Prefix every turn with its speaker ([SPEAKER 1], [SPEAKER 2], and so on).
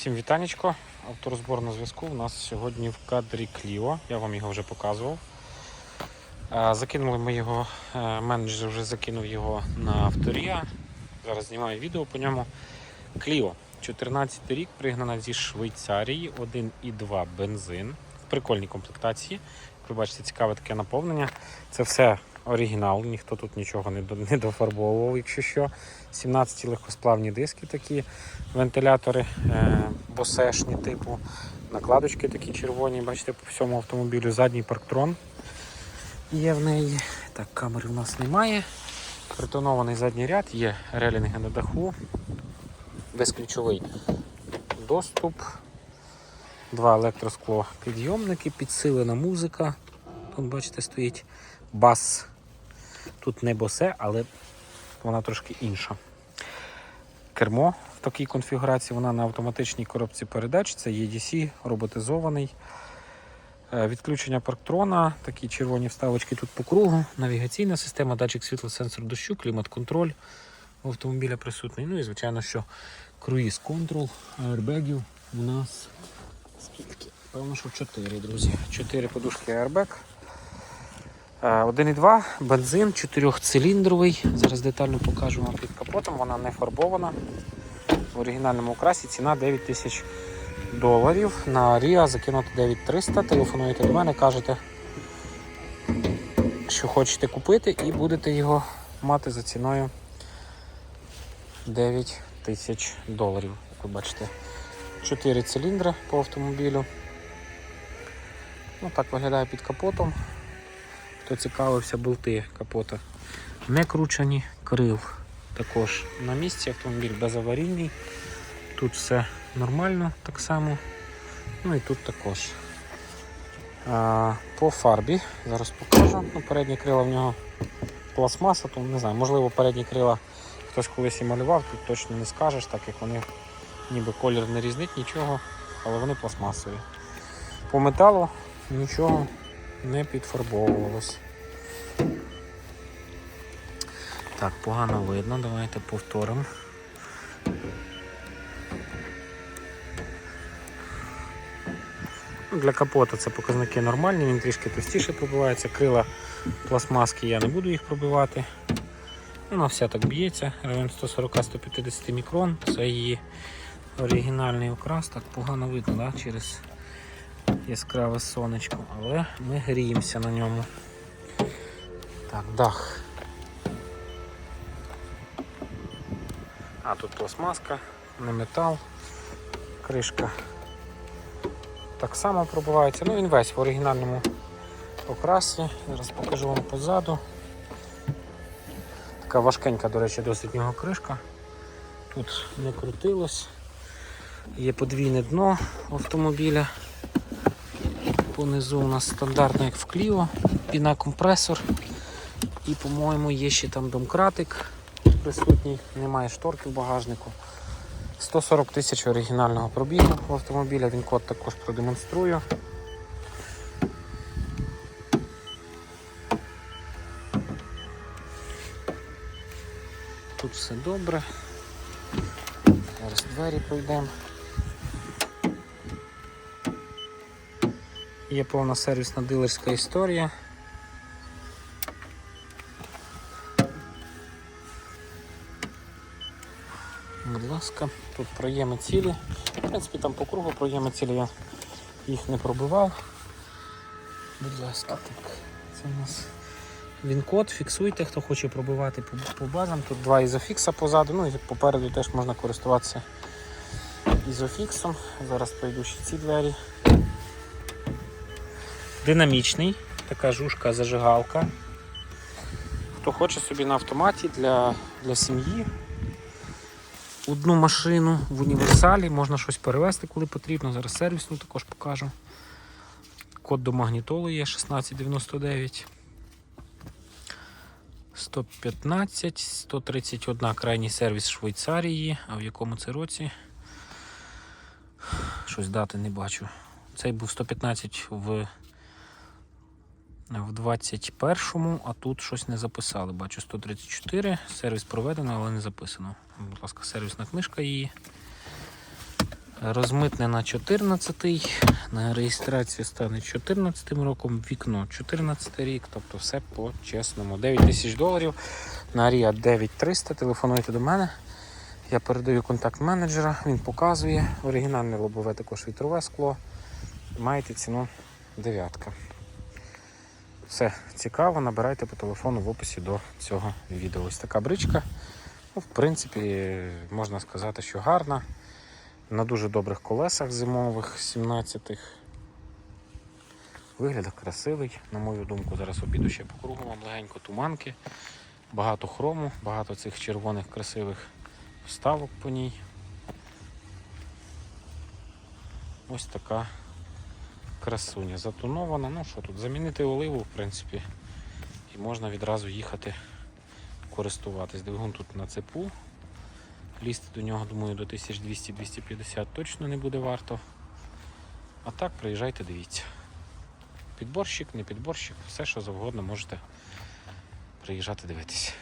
[SPEAKER 1] Всім вітанечко. Авторозбор на зв'язку. У нас сьогодні в кадрі Кліо. Я вам його вже показував. Е, Закинули ми його, е, менеджер вже закинув його на авторія. Зараз знімаю відео по ньому. Кліо. 14 рік пригнана зі Швейцарії, 1,2 бензин. В прикольній комплектації. Як ви бачите, цікаве таке наповнення. Це все оригінал, ніхто тут нічого не, дофарбовував, якщо що. 17 легкосплавні диски такі, вентилятори е, босешні типу, накладочки такі червоні, бачите, по всьому автомобілю. Задній парктрон є в неї. Так, камери в нас немає. Притонований задній ряд, є релінги на даху, безключовий доступ, два електроскло підйомники, підсилена музика. Тут, бачите, стоїть бас. Тут не босе, але вона трошки інша. Кермо в такій конфігурації, вона на автоматичній коробці передач, це EDC, роботизований. Е, Відключення парктрона, такі червоні вставочки тут по кругу, навігаційна система, датчик світла, сенсор дощу, клімат-контроль у автомобіля присутній. Ну і звичайно, що круїз контрол, аербегів у нас скільки? Певно, що 4, друзі. 4 подушки airbag. Е, 1,2 бензин 4-циліндровий. Зараз детально покажу вам під капотом. Вона не фарбована. В оригінальному окрасі ціна 9 тисяч доларів. На Ріа закинути 9300. Телефонуєте до мене, кажете, що хочете купити, і будете його мати за ціною 9 тисяч доларів. Як ви бачите, 4 циліндри по автомобілю. Ну, так виглядає під капотом. Хто цікавився, болти капота не кручені, крил також на місці, автомобіль безаварійний. Тут все нормально так само. Ну і тут також. А, по фарбі зараз покажу. Ну, передні крила в нього пластмаса, то не знаю, можливо, передні крила хтось колись і малював, тут точно не скажеш, так як вони ніби колір не різнить нічого, але вони пластмасові. По металу нічого не підфарбовувалось. Так, погано видно, давайте повторимо. Для капота це показники нормальні, він трішки товстіше пробивається. Крила пластмаски я не буду їх пробивати. Вона вся так б'ється, район 140-150 мікрон. Це її оригінальний окрас, так погано видно да? через яскраве сонечко, але ми гріємося на ньому. Так, дах. А тут пластмаска, не метал, кришка так само пробивається. Ну він весь в оригінальному окрасі. Зараз покажу вам позаду. Така важкенька, до речі, досить нього кришка. Тут не крутилось. Є подвійне дно автомобіля. Понизу у нас стандартно, як в Кліо, пінакомпресор. І, по-моєму, є ще там домкратик присутній, немає шторки в багажнику. 140 тисяч оригінального пробігу в автомобіля, він код також продемонструю. Тут все добре. Зараз двері пройдемо. Є повна сервісна дилерська історія. Будь ласка, тут проєми цілі. В принципі, там по кругу проєми цілі я їх не пробивав. Будь ласка, так. Це у нас він-код, фіксуйте, хто хоче пробивати по, по базам. Тут два ізофікса позаду, ну і попереду теж можна користуватися ізофіксом. Зараз пройду ще ці двері. Динамічний, така жушка зажигалка. Хто хоче собі на автоматі для, для сім'ї. Одну машину в універсалі, можна щось перевезти, коли потрібно. Зараз сервісну також покажу. Код до магнітоли є 1699. 115, 131 крайній сервіс Швейцарії. А в якому це році? Щось дати не бачу. Цей був 115 в, в 21-му, а тут щось не записали. Бачу 134. Сервіс проведено, але не записано. Будь ласка, сервісна книжка її. Розмитнена 14-й, на реєстрацію стане 14 роком, вікно 14 рік, тобто все по-чесному. 9 тисяч доларів на Ріа 9300. Телефонуйте до мене. Я передаю контакт менеджера, він показує. Оригінальне лобове також вітрове скло. Маєте ціну дев'ятка. Все цікаво, набирайте по телефону в описі до цього відео. Ось така бричка. Ну, в принципі, можна сказати, що гарна. На дуже добрих колесах зимових 17-х. Вигляд красивий, на мою думку. Зараз обіду ще по кругу вам легенько туманки. Багато хрому, багато цих червоних красивих вставок по ній. Ось така красуня. Затонована. Ну що тут, замінити оливу, в принципі, і можна відразу їхати користуватись. Двигун тут на цепу. Лізти до нього, думаю, до 1200-250 точно не буде варто. А так, приїжджайте, дивіться. Підборщик, не підборщик, все що завгодно можете приїжджати дивитися.